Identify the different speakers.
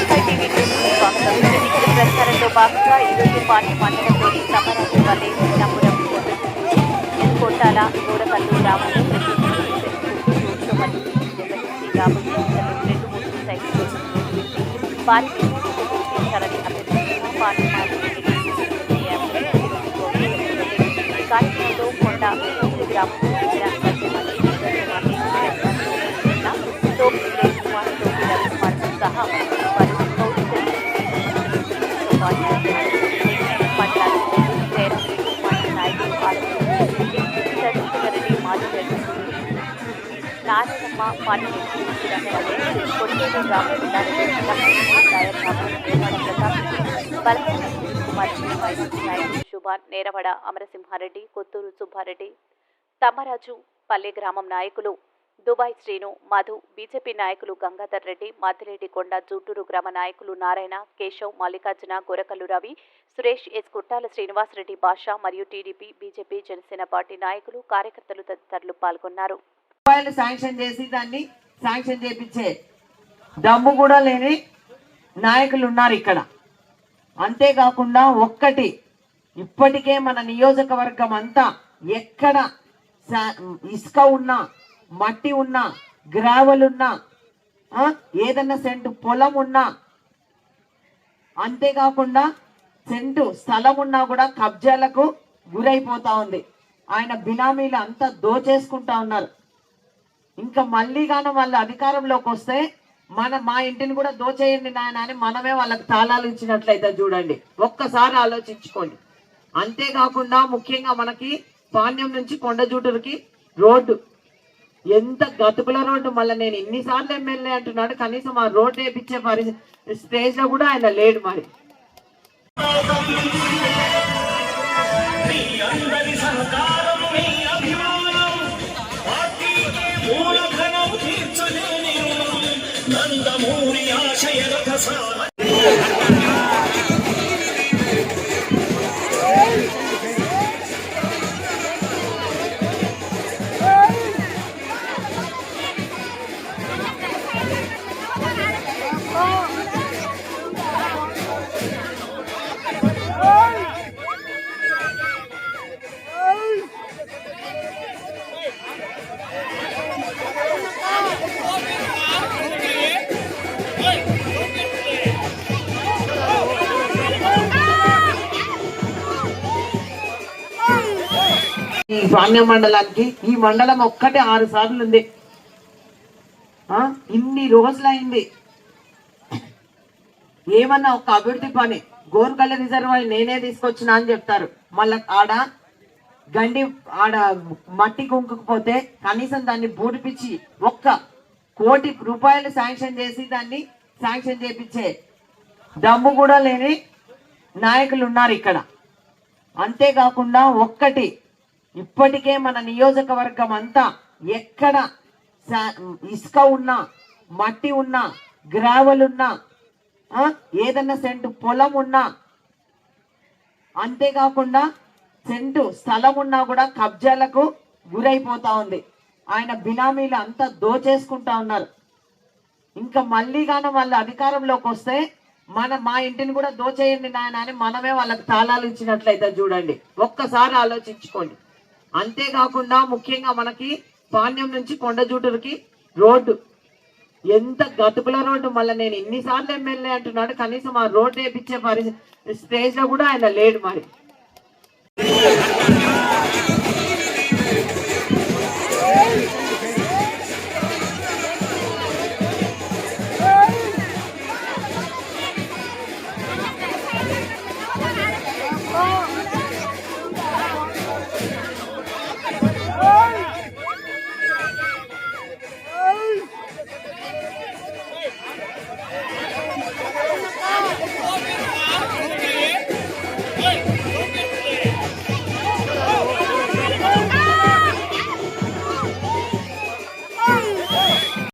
Speaker 1: ఎస్ఐటీవీ న్యూస్కి స్వాగతం ఎన్నికల ప్రచారంలో భాగంగా ఈరోజు పార్టీ మండలంలోని సమరాజుపల్లి నమ్మురం కొట్టాల గోడకల్లు గ్రామంలో రోడ్డు మరియు రెండు సైకిల్ పార్టీ గుర్తించాలని అభ్యర్థిస్తున్న పార్టీ కార్యక్రమంలో కొండ గ్రామంలో మా పార్టీ కొట్టేరు గ్రామం నాయకుడు శుభాన్ నేరవడ అమరసింహారెడ్డి కొత్తూరు సుబ్బారెడ్డి తమ్మరాజు పల్లె గ్రామం నాయకులు దుబాయ్ శ్రీను మధు బీజేపీ నాయకులు గంగాధర్ రెడ్డి మద్దిరెడ్డి కొండ జూటూరు గ్రామ నాయకులు నారాయణ కేశవ్ మల్లికార్జున గొరకల్లు రవి సురేష్ ఎస్ కుట్టాల శ్రీనివాసరెడ్డి బాషా మరియు టీడీపీ బీజేపీ జనసేన పార్టీ నాయకులు కార్యకర్తలు తదితరులు పాల్గొన్నారు.
Speaker 2: రూపాయలు శాంక్షన్ చేసి దాన్ని శాంక్షన్ చేపించే దమ్ము కూడా లేని నాయకులు ఉన్నారు ఇక్కడ. అంతేకాకుండా ఒక్కటి ఇప్పటికే మన నియోజకవర్గం అంతా ఎక్కడ సా- ఇసుక ఉన్నా మట్టి ఉన్నా గ్రావెల్ ఉన్నా ఏదన్నా సెంటు పొలం ఉన్నా అంతేకాకుండా సెంటు స్థలం ఉన్నా కూడా కబ్జాలకు గురైపోతా ఉంది. ఆయన బినామీలు అంతా దోచేసుకుంటా ఉన్నారు. ఇంకా మళ్ళీ గాను వాళ్ళ అధికారంలోకి వస్తే మన మా ఇంటిని కూడా దోచేయండి నాయన అని మనమే వాళ్ళకి తాళాలు ఇచ్చినట్లయితే చూడండి. ఒక్కసారి ఆలోచించుకోండి. అంతేకాకుండా ముఖ్యంగా మనకి పాణ్యం నుంచి కొండజూటూరుకి రోడ్డు. ఎంత గతుకుల రోడ్డు మళ్ళీ నేను ఇన్నిసార్లు ఎమ్మెల్యే అంటున్నాడు కనీసం ఆ రోడ్డు వేపించే పరిస్థితి స్టేజ్లో కూడా ఆయన లేడు మరి.
Speaker 3: అందరి ಮೂರಿ ಆಶಯದ ಪ್ರಸಾರ
Speaker 2: ఈ మండలానికి ఈ మండలం ఒక్కటే ఆరు సార్లు ఉంది. ఇన్ని ఇన్ని రోజులైంది. ఏమన్నా ఒక అభివృద్ధి పని గోరుకల్ల రిజర్వాయర్ నేనే తీసుకొచ్చినా అని చెప్తారు. మళ్ళా ఆడ గండి ఆడ మట్టి కుంకుకపోతే కనీసం దాన్ని బూడిపించి ఒక్క కోటి రూపాయలు శాంక్షన్ చేసి దాన్ని శాంక్షన్ చేపించే దమ్ము కూడా లేని నాయకులు ఉన్నారు ఇక్కడ. అంతేకాకుండా ఒక్కటి ఇప్పటికే మన నియోజకవర్గం అంతా ఎక్కడ ఇసుక ఉన్నా మట్టి ఉన్నా గ్రావెల్ ఉన్నా ఏదన్నా సెంటు పొలం ఉన్నా అంతేకాకుండా సెంటు స్థలం ఉన్నా కూడా కబ్జాలకు గురైపోతా ఉంది. ఆయన బినామీలు అంతా దోచేసుకుంటా ఉన్నారు. ఇంకా మళ్ళీ గాను వాళ్ళ అధికారంలోకి వస్తే మన మా ఇంటిని కూడా దోచేయండి నాయన అని మనమే వాళ్ళకి తాళాలు ఇచ్చినట్లయితే చూడండి. ఒక్కసారి ఆలోచించుకోండి. అంతేకాకుండా ముఖ్యంగా మనకి పాణ్యం నుంచి కొండజూటూరుకి రోడ్డు. ఎంత గతుకుల రోడ్డు మళ్ళీ నేను ఎన్నిసార్లు ఎమ్మెల్యే అంటున్నాడు కనీసం ఆ రోడ్డు వేపించే పరిస్థితి స్టేజ్లో కూడా ఆయన లేడు మరి.